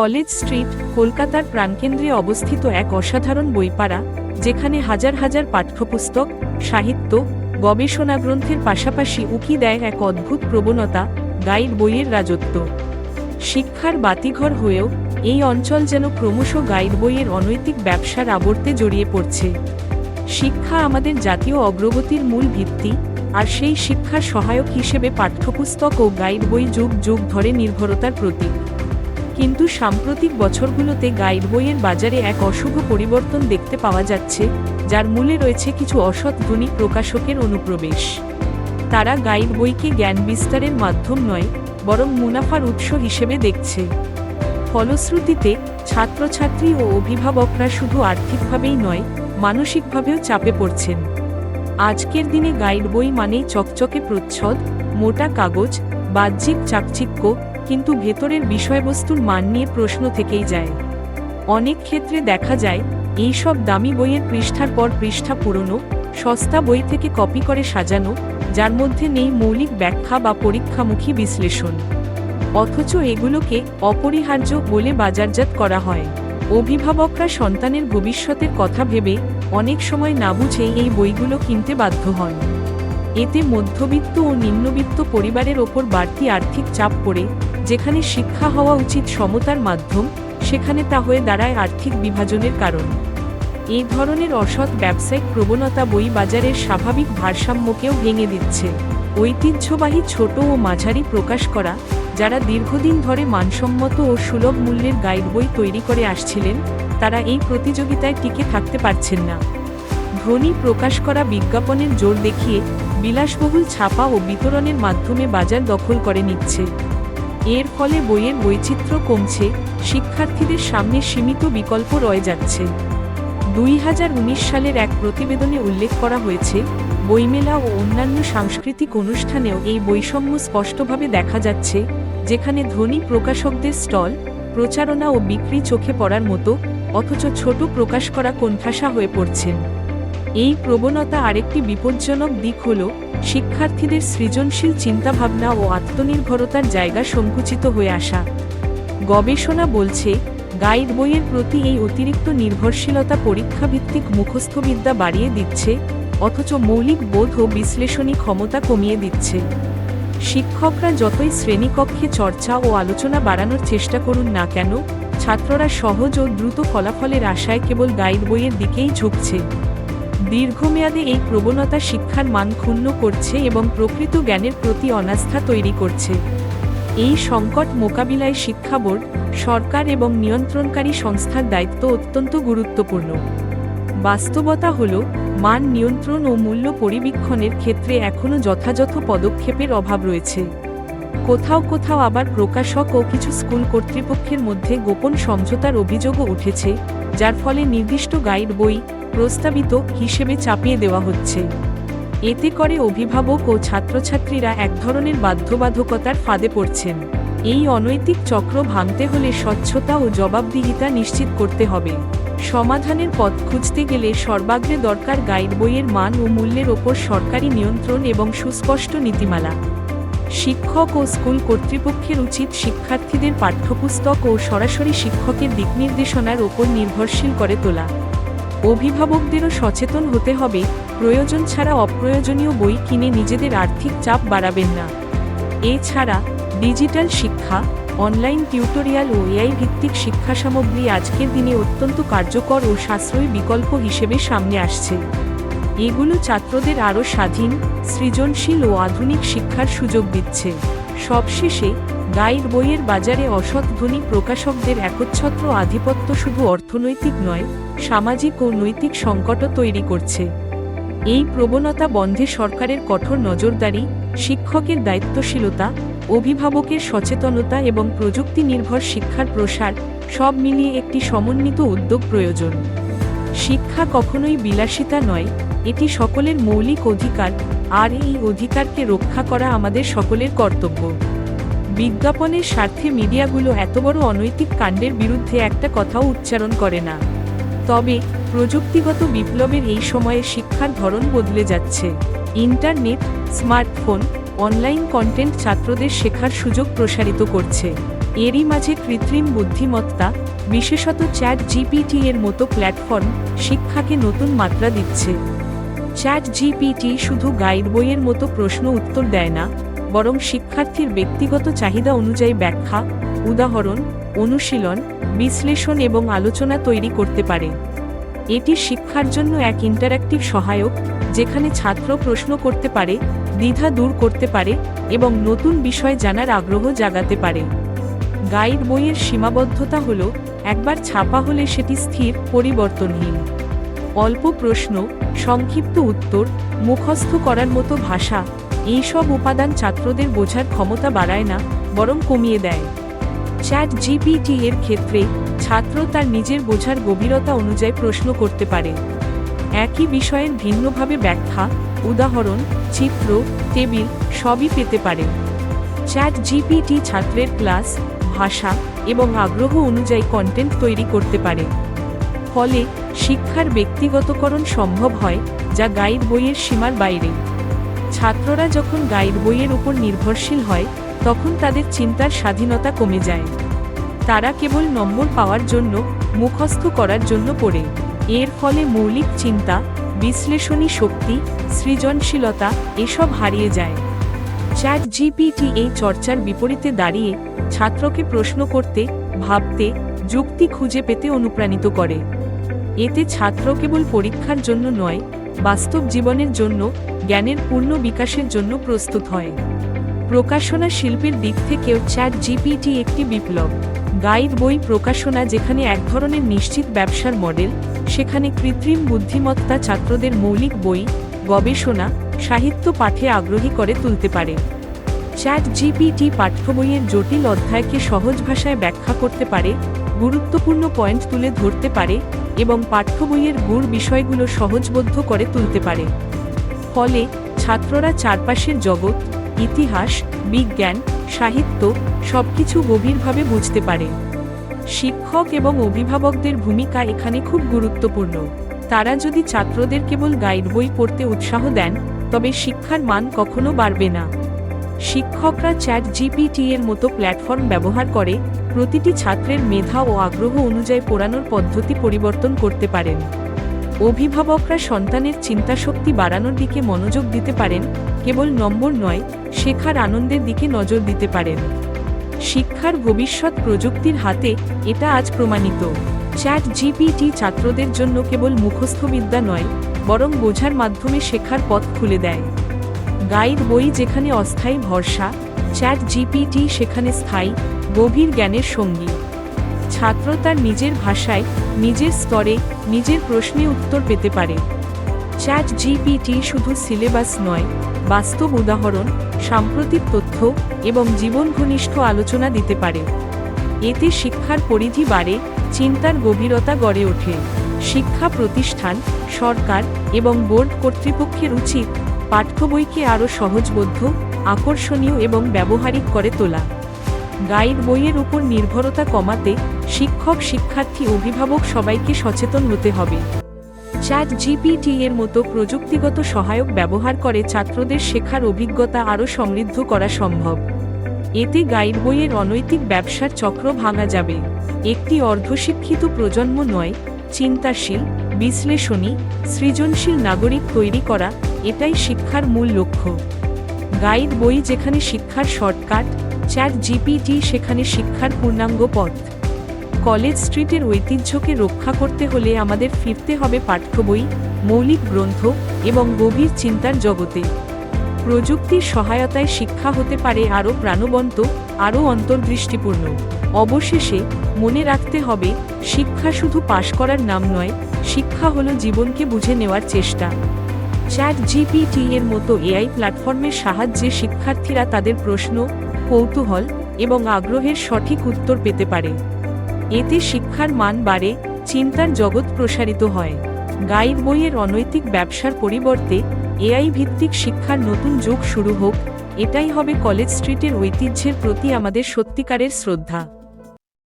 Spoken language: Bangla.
কলেজ স্ট্রিট, কলকাতার প্রাণকেন্দ্রে অবস্থিত এক অসাধারণ বইপাড়া, যেখানে হাজার হাজার পাঠ্যপুস্তক, সাহিত্য গবেষণা গ্রন্থের পাশাপাশি উকি দেয় এক অদ্ভুত প্রবণতা, গাইড বইয়ের রাজত্ব। শিক্ষার বাতিঘর হয়েও এই অঞ্চল যেন ক্রমশ গাইড বইয়ের অনৈতিক ব্যবসার আবর্তে জড়িয়ে পড়ছে। শিক্ষা আমাদের জাতীয় অগ্রগতির মূল ভিত্তি, আর সেই শিক্ষার সহায়ক হিসেবে পাঠ্যপুস্তক ও গাইড বই যুগ যুগ ধরে নির্ভরতার প্রতীক। কিন্তু সাম্প্রতিক বছরগুলোতে গাইড বইয়ের বাজারে এক অশুভ পরিবর্তন দেখতে পাওয়া যাচ্ছে, যার মূলে রয়েছে কিছু অসৎ ধ্বনি প্রকাশকের অনুপ্রবেশ। তারা গাইড বইকে জ্ঞান বিস্তারের মাধ্যম নয়, বরং মুনাফার উৎস হিসেবে দেখছে। ফলশ্রুতিতে, ছাত্রছাত্রী ও অভিভাবকরা শুধু আর্থিকভাবেই নয়, মানসিকভাবেও চাপে পড়ছেন। আজকের দিনে গাইড বই মানেই চকচকে প্রচ্ছদ, মোটা কাগজ, বাহ্যিক চাকচিক্য কিন্তু ভেতরের বিষয়বস্তুর মান নিয়ে প্রশ্ন থেকেই যায়। অনেক ক্ষেত্রে দেখা যায়, এই সব দামি বইয়ের পৃষ্ঠার পর পৃষ্ঠা পুরনো, সস্তা বই থেকে কপি করে সাজানো, যার মধ্যে নেই মৌলিক ব্যাখ্যা বা পরীক্ষামুখী বিশ্লেষণ। অথচ এগুলোকে অপরিহার্য বলে বাজারজাত করা হয়। অভিভাবকরা সন্তানের ভবিষ্যতের কথা ভেবে অনেক সময় না বুঝেই এই বইগুলো কিনতে বাধ্য হন। এতে মধ্যবিত্ত ও নিম্নবিত্ত পরিবারের ওপর বাড়তি আর্থিক চাপ পড়ে যেখানে শিক্ষা হওয়া উচিত সমতার মাধ্যম, সেখানে তা হয়ে দাঁড়ায় আর্থিক বিভাজনের কারণ। এই ধরনের অসৎ ব্যবসায়িক প্রবণতা বই বাজারের স্বাভাবিক ভারসাম্যকেও ভেঙে দিচ্ছে। ঐতিহ্যবাহী ছোট ও মাঝারি প্রকাশ করা, যারা দীর্ঘদিন ধরে মানসম্মত ও সুলভ মূল্যের গাইড বই তৈরি করে আসছিলেন, তারা এই প্রতিযোগিতায় টিকে থাকতে পারছেন না। ধ্বনি প্রকাশ করা বিজ্ঞাপনের জোর দেখিয়ে, বিলাসবহুল ছাপা ও বিতরণের মাধ্যমে বাজার দখল করে নিচ্ছে। এর ফলে বইয়ের বৈচিত্র্য কমছে, শিক্ষার্থীদের সামনে সীমিত বিকল্প রয়ে যাচ্ছে। দুই হাজার উনিশ সালের এক প্রতিবেদনে উল্লেখ করা হয়েছে, বইমেলা ও অন্যান্য সাংস্কৃতিক অনুষ্ঠানেও এই বৈষম্য স্পষ্টভাবে দেখা যাচ্ছে, যেখানে ধনী প্রকাশকদের স্টল, প্রচারণা ও বিক্রি চোখে পড়ার মতো, অথচ ছোট প্রকাশ করা কোণঠাসা হয়ে পড়ছেন। এই প্রবণতা আরেকটি বিপজ্জনক দিক হল শিক্ষার্থীদের সৃজনশীল চিন্তাভাবনা ও আত্মনির্ভরতার জায়গা সংকুচিত হয়ে আসা। গবেষণা বলছে, গাইড বইয়ের প্রতি এই অতিরিক্ত নির্ভরশীলতা পরীক্ষাভিত্তিক মুখস্থবিদ্যা বাড়িয়ে দিচ্ছে, অথচ মৌলিক বোধ ও বিশ্লেষণী ক্ষমতা কমিয়ে দিচ্ছে। শিক্ষকরা যতই শ্রেণীকক্ষে চর্চা ও আলোচনা বাড়ানোর চেষ্টা করুন না কেন, ছাত্ররা সহজ ও দ্রুত ফলাফলের আশায় কেবল গাইড বইয়ের দিকেই ঝুঁকছে। দীর্ঘমেয়াদে এই প্রবণতা শিক্ষার মান ক্ষুণ্ণ করছে এবং প্রকৃত জ্ঞানের প্রতি অনাস্থা তৈরি করছে। এই সংকট মোকাবিলায় শিক্ষা বোর্ড, সরকার এবং নিয়ন্ত্রণকারী সংস্থার দায়িত্ব অত্যন্ত গুরুত্বপূর্ণ। বাস্তবতা হল, মান নিয়ন্ত্রণ ও মূল্য পরিবীক্ষণের ক্ষেত্রে এখনও যথাযথ পদক্ষেপের অভাব রয়েছে। কোথাও কোথাও আবার প্রকাশক ও কিছু স্কুল কর্তৃপক্ষের মধ্যে গোপন সমঝোতার অভিযোগও উঠেছে, যার ফলে নির্দিষ্ট গাইড বই প্রস্তাবিত হিসেবে চাপিয়ে দেওয়া হচ্ছে। এতে করে অভিভাবক ও ছাত্রছাত্রীরা এক ধরনের বাধ্যবাধকতার ফাঁদে পড়ছেন। এই অনৈতিক চক্র ভাঙতে হলে স্বচ্ছতা ও জবাবদিহিতা নিশ্চিত করতে হবে। সমাধানের পথ খুঁজতে গেলে সর্বাগ্রে দরকার গাইড বইয়ের মান ও মূল্যের ওপর সরকারি নিয়ন্ত্রণ এবং সুস্পষ্ট নীতিমালা। শিক্ষক ও স্কুল কর্তৃপক্ষের উচিত শিক্ষার্থীদের পাঠ্যপুস্তক ও সরাসরি শিক্ষকের দিকনির্দেশনার ওপর নির্ভরশীল করে তোলা। অভিভাবকদেরও সচেতন হতে হবে, প্রয়োজন ছাড়া অপ্রয়োজনীয় বই কিনে নিজেদের আর্থিক চাপ বাড়াবেন না। এছাড়া, ডিজিটাল শিক্ষা, অনলাইন টিউটোরিয়াল ও এআই ভিত্তিক শিক্ষা সামগ্রী আজকের দিনে অত্যন্ত কার্যকর ও সাশ্রয়ী বিকল্প হিসেবে সামনে আসছে। এগুলো ছাত্রদের আরও স্বাধীন, সৃজনশীল ও আধুনিক শিক্ষার সুযোগ দিচ্ছে। সবশেষে গাইড বইয়ের বাজারে অসৎ ধ্বনি প্রকাশকদের একচ্ছত্র আধিপত্য শুধু অর্থনৈতিক নয়, সামাজিক ও নৈতিক সংকটও তৈরি করছে। এই প্রবণতা বন্ধে সরকারের কঠোর নজরদারি, শিক্ষকের দায়িত্বশীলতা, অভিভাবকের সচেতনতা এবং প্রযুক্তি নির্ভর শিক্ষার প্রসার সব মিলিয়ে একটি সমন্বিত উদ্যোগ প্রয়োজন। শিক্ষা কখনোই বিলাসিতা নয়, এটি সকলের মৌলিক অধিকার, আর এই অধিকারকে রক্ষা করা আমাদের সকলের কর্তব্য। বিজ্ঞাপনের স্বার্থে মিডিয়াগুলো এত বড় অনৈতিক কাণ্ডের বিরুদ্ধে একটা কথাও উচ্চারণ করে না। তবে, প্রযুক্তিগত বিপ্লবের এই সময়ে শিক্ষার ধরন বদলে যাচ্ছে। ইন্টারনেট, স্মার্টফোন, অনলাইন কন্টেন্ট ছাত্রদের শেখার সুযোগ প্রসারিত করছে। এরই মাঝে কৃত্রিম বুদ্ধিমত্তা, বিশেষত চ্যাট জিপিটি এর মতো প্ল্যাটফর্ম, শিক্ষাকে নতুন মাত্রা দিচ্ছে। চ্যাট জিপিটি শুধু গাইড বইয়ের মতো প্রশ্ন উত্তর দেয় না বরং শিক্ষার্থীর ব্যক্তিগত চাহিদা অনুযায়ী ব্যাখ্যা, উদাহরণ, অনুশীলন, বিশ্লেষণ এবং আলোচনা তৈরি করতে পারে। এটি শিক্ষার জন্য এক ইন্টারঅ্যাক্টিভ সহায়ক, যেখানে ছাত্র প্রশ্ন করতে পারে, দ্বিধা দূর করতে পারে এবং নতুন বিষয় জানার আগ্রহ জাগাতে পারে। গাইড বইয়ের সীমাবদ্ধতা হল, একবার ছাপা হলে সেটি স্থির, পরিবর্তনহীন। অল্প প্রশ্ন, সংক্ষিপ্ত উত্তর, মুখস্থ করার মতো ভাষা এইসব উপাদান ছাত্রদের বোঝার ক্ষমতা বাড়ায় না, বরং কমিয়ে দেয়। চ্যাট জিপিটি এর ক্ষেত্রে ছাত্র তার নিজের বোঝার গভীরতা অনুযায়ী প্রশ্ন করতে পারে। একই বিষয়ের ভিন্নভাবে ব্যাখ্যা, উদাহরণ, চিত্র, টেবিল সবই পেতে পারে। চ্যাট জিপিটি ছাত্রের ক্লাস, ভাষা এবং আগ্রহ অনুযায়ী কন্টেন্ট তৈরি করতে পারে। ফলে শিক্ষার ব্যক্তিগতকরণ সম্ভব হয়, যা গাইড বইয়ের সীমার বাইরে। ছাত্ররা যখন গাইড বইয়ের উপর নির্ভরশীল হয়, তখন তাদের চিন্তার স্বাধীনতা কমে যায়। তারা কেবল নম্বর পাওয়ার জন্য, মুখস্থ করার জন্য পড়ে। এর ফলে মৌলিক চিন্তা, বিশ্লেষণী শক্তি, সৃজনশীলতা, এসব হারিয়ে যায়। চ্যাট জিপিটি এই চর্চার বিপরীতে দাঁড়িয়ে, ছাত্রকে প্রশ্ন করতে, ভাবতে, যুক্তি খুঁজে পেতে অনুপ্রাণিত করে। এতে ছাত্র কেবল পরীক্ষার জন্য নয় বাস্তব জীবনের জন্য, জ্ঞানের পূর্ণ বিকাশের জন্য প্রস্তুত হয়। প্রকাশনা শিল্পের দিক থেকেও চ্যাট জিপিটি একটি বিপ্লব। গাইড বই প্রকাশনা যেখানে এক ধরনের নিশ্চিত ব্যবসার মডেল, সেখানে কৃত্রিম বুদ্ধিমত্তা ছাত্রদের মৌলিক বই, গবেষণা, সাহিত্য পাঠে আগ্রহী করে তুলতে পারে। চ্যাট জিপিটি পাঠ্য বইয়ের জটিল অধ্যায়কে সহজ ভাষায় ব্যাখ্যা করতে পারে, গুরুত্বপূর্ণ পয়েন্ট তুলে ধরতে পারে এবং পাঠ্য বইয়ের গুড় বিষয়গুলো সহজবোধ্য করে তুলতে পারে। ফলে ছাত্ররা চারপাশের জগৎ, ইতিহাস, বিজ্ঞান, সাহিত্য সবকিছু গভীরভাবে বুঝতে পারে। শিক্ষক এবং অভিভাবকদের ভূমিকা এখানে খুব গুরুত্বপূর্ণ। তারা যদি ছাত্রদের কেবল গাইড বই পড়তে উৎসাহ দেন, তবে শিক্ষার মান কখনো বাড়বে না। শিক্ষকরা চ্যাট জিপিটি এর মতো প্ল্যাটফর্ম ব্যবহার করে প্রতিটি ছাত্রের মেধা ও আগ্রহ অনুযায়ী পড়ানোর পদ্ধতি পরিবর্তন করতে পারেন। অভিভাবকরা সন্তানের চিন্তাশক্তি বাড়ানোর দিকে মনোযোগ দিতে পারেন, কেবল নম্বর নয়, শেখার আনন্দের দিকে নজর দিতে পারেন। শিক্ষার ভবিষ্যৎ প্রযুক্তির হাতে এটা আজ প্রমাণিত। চ্যাট জিপিটি ছাত্রদের জন্য কেবল মুখস্থবিদ্যা নয়, বরং বোঝার মাধ্যমে শেখার পথ খুলে দেয়। গাইড বই যেখানে অস্থায়ী ভরসা চ্যাট জিপিটি সেখানে স্থায়ী, গভীর জ্ঞানের সঙ্গী। ছাত্র তার নিজের ভাষায়, নিজের স্তরে, নিজের প্রশ্নে উত্তর পেতে পারে। চ্যাট জিপিটি শুধু সিলেবাস নয়, বাস্তব উদাহরণ, সাম্প্রতিক তথ্য এবং জীবন ঘনিষ্ঠ আলোচনা দিতে পারে। এতে শিক্ষার পরিধি বাড়ে, চিন্তার গভীরতা গড়ে ওঠে। শিক্ষা প্রতিষ্ঠান, সরকার এবং বোর্ড কর্তৃপক্ষের উচিত পাঠ্য বইকে আরও সহজবোধ্য আকর্ষণীয় এবং ব্যবহারিক করে তোলা। গাইড বইয়ের উপর নির্ভরতা কমাতে শিক্ষক, শিক্ষার্থী, অভিভাবক সবাইকে সচেতন হতে হবে। চ্যাট জিপিটি এর মতো প্রযুক্তিগত সহায়ক ব্যবহার করে ছাত্রদের শেখার অভিজ্ঞতা আরও সমৃদ্ধ করা সম্ভব। এতে গাইড বইয়ের অনৈতিক ব্যবসার চক্র ভাঙা যাবে। একটি অর্ধশিক্ষিত প্রজন্ম নয়, চিন্তাশীল, বিশ্লেষণী, সৃজনশীল নাগরিক তৈরি করা এটাই শিক্ষার মূল লক্ষ্য। গাইড বই যেখানে শিক্ষার শর্টকাট চ্যাট জিপিটি সেখানে শিক্ষার পূর্ণাঙ্গ পথ। কলেজ স্ট্রিটের ঐতিহ্যকে রক্ষা করতে হলে আমাদের ফিরতে হবে পাঠ্য বই, মৌলিক গ্রন্থ এবং গভীর চিন্তার জগতে। প্রযুক্তির সহায়তায় শিক্ষা হতে পারে আরও প্রাণবন্ত, আরও অন্তর্দৃষ্টিপূর্ণ। অবশেষে মনে রাখতে হবে, শিক্ষা শুধু পাশ করার নাম নয়, শিক্ষা হলো জীবনকে বুঝে নেওয়ার চেষ্টা। চ্যাট জিপিটি এর মতো এআই প্ল্যাটফর্মের সাহায্যে শিক্ষার্থীরা তাদের প্রশ্ন, কৌতূহল এবং আগ্রহের সঠিক উত্তর পেতে পারে। এতে শিক্ষার মান বাড়ে, চিন্তার জগৎ প্রসারিত হয়। গাইড বইয়ের অনৈতিক ব্যবসার পরিবর্তে এআই ভিত্তিক শিক্ষার নতুন যুগ শুরু হোক, এটাই হবে কলেজ স্ট্রিটের ঐতিহ্যের প্রতি আমাদের সত্যিকারের শ্রদ্ধা।